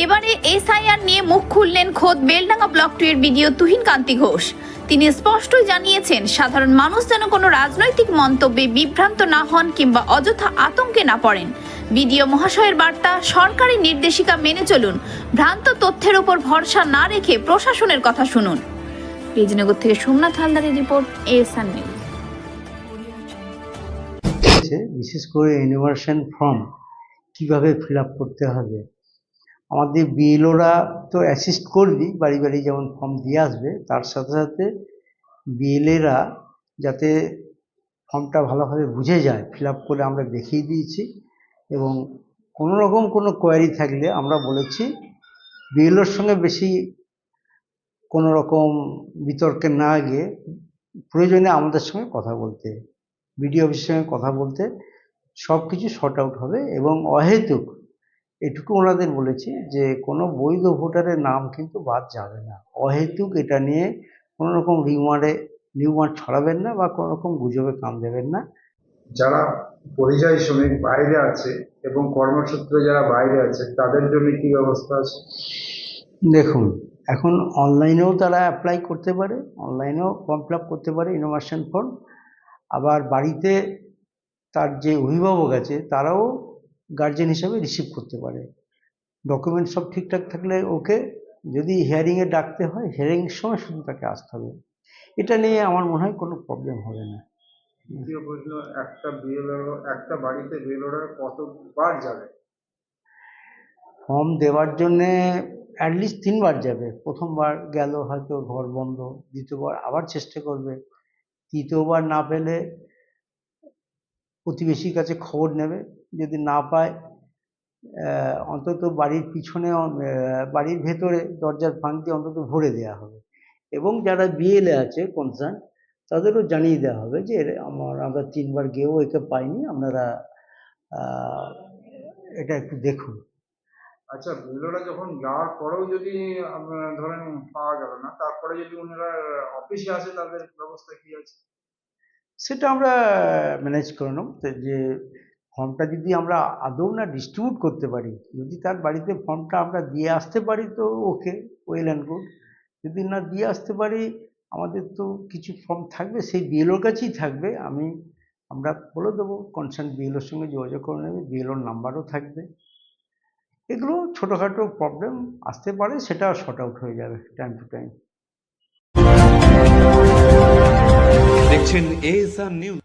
এবারে এসআইআর নিয়ে মুখ খুললেন খোদ বেলডাঙ্গা ব্লক টু এর বিডিও তুহিন কান্তি ঘোষ। তিনি স্পষ্টই জানিয়েছেন, সাধারণ মানুষ যেন কোনো রাজনৈতিক মন্তব্যে বিভ্রান্ত না হন কিংবা অযথা আতঙ্কে না পড়েন। বিডিও মহাশয়ের বার্তা, সরকারি নির্দেশিকা মেনে চলুন, ভ্রান্ত তথ্যের উপর ভরসা না রেখে প্রশাসনের কথা শুনুন। রেজিনগর থেকে সোমনাথ হালদারের রিপোর্ট, এএসআর নিউজ। বিশেষ করে ইউনিভার্সেন ফর্ম কীভাবে ফিল করতে হবে? আমাদের বিএলওরা তো অ্যাসিস্ট করবি বাড়ি বাড়ি যেমন ফর্ম দিয়ে আসবে, তার সাথে সাথে বিএলএরা যাতে ফর্মটা ভালোভাবে বুঝে যায় ফিল করে আমরা দেখিয়ে দিয়েছি এবং কোনো রকম কোনো কোয়ারি থাকলে আমরা বলেছি বিএলওর সঙ্গে বেশি কোনো রকম বিতর্কে না গিয়ে প্রয়োজনে আমাদের সঙ্গে কথা বলতে বিডিও অফিসের সঙ্গে কথা বলতে সব কিছু শর্ট আউট হবে এবং অহেতুক এটুকু ওনাদের বলেছি যে কোনো বৈধ ভোটারের নাম কিন্তু বাদ যাবে না। অহেতুক এটা নিয়ে কোনো রকম রিমারে নিউমার ছড়াবেন না বা কোনো রকম গুজবে কাম দেবেন না। যারা পরিযায়ী শ্রমিক বাইরে আছে এবং কর্মসূত্রে যারা বাইরে আছে তাদের জন্য কি ব্যবস্থা আছে? দেখুন এখন অনলাইনেও তারা অ্যাপ্লাই করতে পারে অনলাইনেও ফর্ম ফিল আপ করতে পারে ইনোভেশন ফর্ম আবার বাড়িতে তার যে অভিভাবক আছে তারাও গার্জেন হিসাবে রিসিভ করতে পারে। ডকুমেন্ট সব ঠিকঠাক থাকলে ওকে যদি হিয়ারিংয়ে ডাকতে হয় হিয়ারিংয়ের সময় শুধু তাকে আসতে হবে। এটা নিয়ে আমার মনে হয় কোনো প্রবলেম হবে না। দ্বিতীয় প্রশ্ন একটা একটা বাড়িতে কতবার যাবে? ফর্ম দেওয়ার জন্যে অ্যাটলিস্ট তিনবার যাবে। প্রথমবার গেল হয়তো ঘর বন্ধ দ্বিতীয়বার আবার চেষ্টা করবে। তৃতীয়বার না পেলে প্রতিবেশীর কাছে খবর নেবে, যদি না পায় অন্তত বাড়ির পিছনে বাড়ির ভেতরে দরজার ফাঁক দিয়ে অন্তত ভরে দেওয়া হবে। এবং যারা বিএলএ আছে কনসার্ন তাদেরও জানিয়ে দেওয়া হবে যে আমার, আমরা তিনবার গিয়েও একে পাইনি, আপনারা এটা একটু দেখুন। আচ্ছা বিএলওরা যখন যাওয়ার পরেও যদি ধরেন পাওয়া গেল না, তারপরে যদি ওনারা অফিসে আসে, তাদের ব্যবস্থা কি আছে? সেটা আমরা ম্যানেজ করে নেব। যে ফর্মটা যদি আমরা আদৌ না ডিস্ট্রিবিউট করতে পারি, যদি তার বাড়িতে ফর্মটা আমরা দিয়ে আসতে পারি তো ওকে ওয়েল অ্যান্ড গুড যদি না দিয়ে আসতে পারি, আমাদের তো কিছু ফর্ম থাকবে, সেই বিএলওর কাছেই থাকবে। আমি, আমরা বলে দেবো কনসার্ন বিএলওর সঙ্গে যোগাযোগ করে নেবে বিএলওর নাম্বারও থাকবে। এগুলো ছোটোখাটো প্রবলেম আসতে পারে, সেটা শর্ট আউট হয়ে যাবে টাইম টু টাইম দেখছেন এএসআর নিউজ